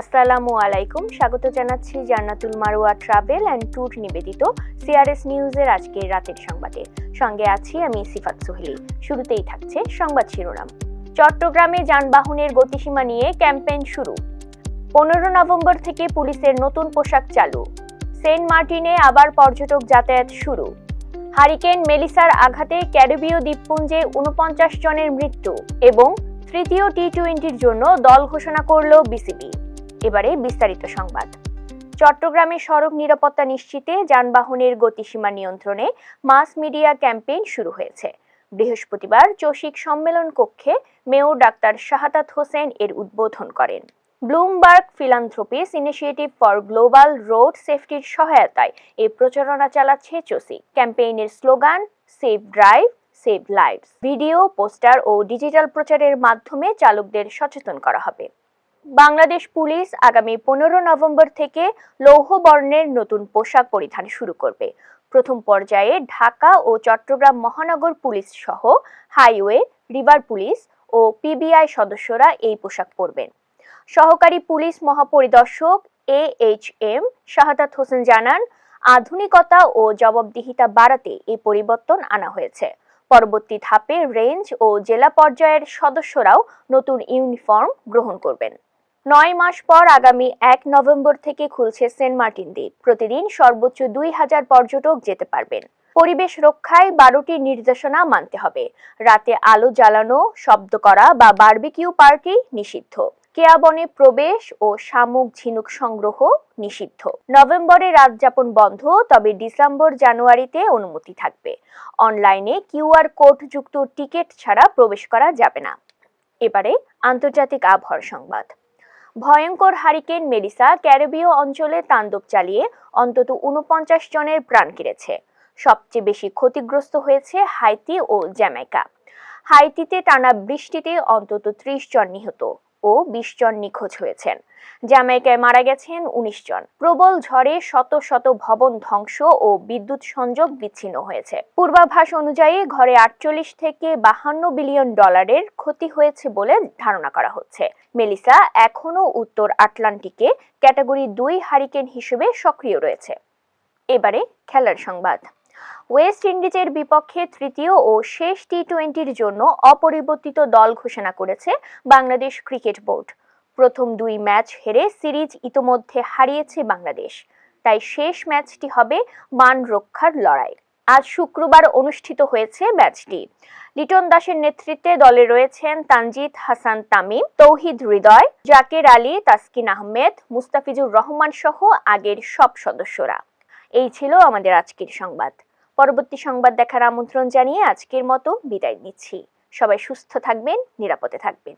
আসসালামু আলাইকুম। স্বাগত জানাচ্ছি Jannatul Marua travel and tour নিবেদিত সিআরএস নিউজের আজকের রাতের সংবাদে। সঙ্গে আছি আমি সিফাত সোহেলি। শুরুতেই থাকছে সংবাদ শিরোনাম। চট্টগ্রামে যানবাহনের গতিসীমা নিয়ে ক্যাম্পেইন শুরু। পনেরো নভেম্বর থেকে পুলিশের নতুন পোশাক চালু। সেন্ট মার্টিনে আবার পর্যটক যাতায়াত শুরু। হারিকেন মেলিসার আঘাতে ক্যারিবীয় দ্বীপপুঞ্জে উনপঞ্চাশ জনের মৃত্যু এবং তৃতীয় টি টোয়েন্টির জন্য দল ঘোষণা করল বিসিবি। এবারে বিস্তারিত সংবাদ। চট্টগ্রামে সড়ক নিরাপত্তা নিশ্চিতে যানবাহনের গতিসীমা নিয়ন্ত্রণে মাস মিডিয়া ক্যাম্পেইন শুরু হয়েছে। বৃহস্পতিবার চসিক সম্মেলন কক্ষে মেয়র ডাক্তার শাহাদাত হোসেন এর উদ্বোধন করেন। Bloomberg philanthropies initiative for global road সেফটির সহায়তায় এই প্রচারণা চালাচ্ছে চসিক ক্যাম্পেইনের slogan, save drive, save lives. Video, poster ও ডিজিটাল প্রচারের মাধ্যমে চালকদের সচেতন করা হবে। বাংলাদেশ পুলিশ আগামী পনেরো নভেম্বর থেকে লৌহ বর্ণের নতুন পোশাক পরিধান শুরু করবে। প্রথম পর্যায়ে ঢাকা ও চট্টগ্রাম মহানগর পুলিশ সহ হাইওয়ে, রিভার পুলিশ ও পিবিআই সদস্যরা এই পোশাক পরবেন। সহকারী police মহাপরিদর্শক A H M Shahadat Hossain জানান, আধুনিকতা ও জবাবদিহিতা বাড়াতে এই পরিবর্তন আনা হয়েছে। পরবর্তী ধাপে রেঞ্জ ও জেলা পর্যায়ের সদস্যরাও নতুন ইউনিফর্ম গ্রহণ করবেন। নয় মাস পর আগামী এক নভেম্বর থেকে খুলছে সেন্ট মার্টিন দ্বীপ। প্রতিদিন সর্বোচ্চ দুই হাজার পর্যটক যেতে পারবেন। পরিবেশ রক্ষায় বারোটি নির্দেশনা মানতে হবে। রাতে আলো জ্বালানো, শব্দ করা বা বারবিকিউ পার্টি নিষিদ্ধ। কেয়াবনে প্রবেশ ও শামুক ঝিনুক সংগ্রহ নিষিদ্ধ। নভেম্বরে রাত যাপন বন্ধ, তবে ডিসেম্বর জানুয়ারিতে অনুমতি থাকবে। অনলাইনে কিউআর কোড যুক্ত টিকিট ছাড়া প্রবেশ করা যাবে না। এবারে আন্তর্জাতিক আবহাওয়ার সংবাদ। ভয়ঙ্কর হারিকেন মেরিসা ক্যারিবীয় অঞ্চলে তাণ্ডব চালিয়ে অন্তত উনপঞ্চাশ জনের প্রাণ কেড়েছে সবচেয়ে বেশি ক্ষতিগ্রস্ত হয়েছে হাইতি ও জ্যামাইকা। হাইতিতে টানা বৃষ্টিতে অন্তত ত্রিশ জন নিহত। ও বিশ জন নিখোঁজ হয়েছেন। জ্যামাইকায় মারা গেছেন উনিশ জন। প্রবল ঝড়ে শত শত ভবন ধ্বংস ও বিদ্যুৎ সংযোগ বিচ্ছিন্ন হয়েছে। পূর্বাভাস অনুযায়ী ঘরে আটচল্লিশ থেকে বাহান্ন বিলিয়ন ডলারের ক্ষতি হয়েছে বলে ধারণা করা হচ্ছে। মেলিসা এখনও উত্তর আটলান্টিকে ক্যাটাগরি দুই হারিকেন হিসেবে সক্রিয় রয়েছে। এবারে খেলার সংবাদ। ওয়েস্ট ইন্ডিজের বিপক্ষে তৃতীয় ও শেষ টি টোয়েন্টির জন্য অপরিবর্তিত দল ঘোষণা করেছে বাংলাদেশ ক্রিকেট বোর্ড। প্রথম দুই ম্যাচ হেরে সিরিজ ইতোমধ্যে হারিয়েছে বাংলাদেশ। তাই শেষ ম্যাচটি হবে মান রক্ষার লড়াই। আজ শুক্রবার অনুষ্ঠিত হয়েছে ম্যাচটি। লিটন দাসের নেতৃত্বে দলে রয়েছেন তানজিদ হাসান তামিম, তৌহিদ হৃদয়, জাকের আলী, তাসকিন আহমেদ, মুস্তাফিজুর রহমান সহ আগের সব সদস্যরা। এই ছিল আমাদের আজকের সংবাদ। পরবর্তী সংবাদ দেখার আমন্ত্রণ জানিয়ে আজকের মতো বিদায় নিচ্ছি। সবাই সুস্থ থাকবেন নিরাপদে থাকবেন।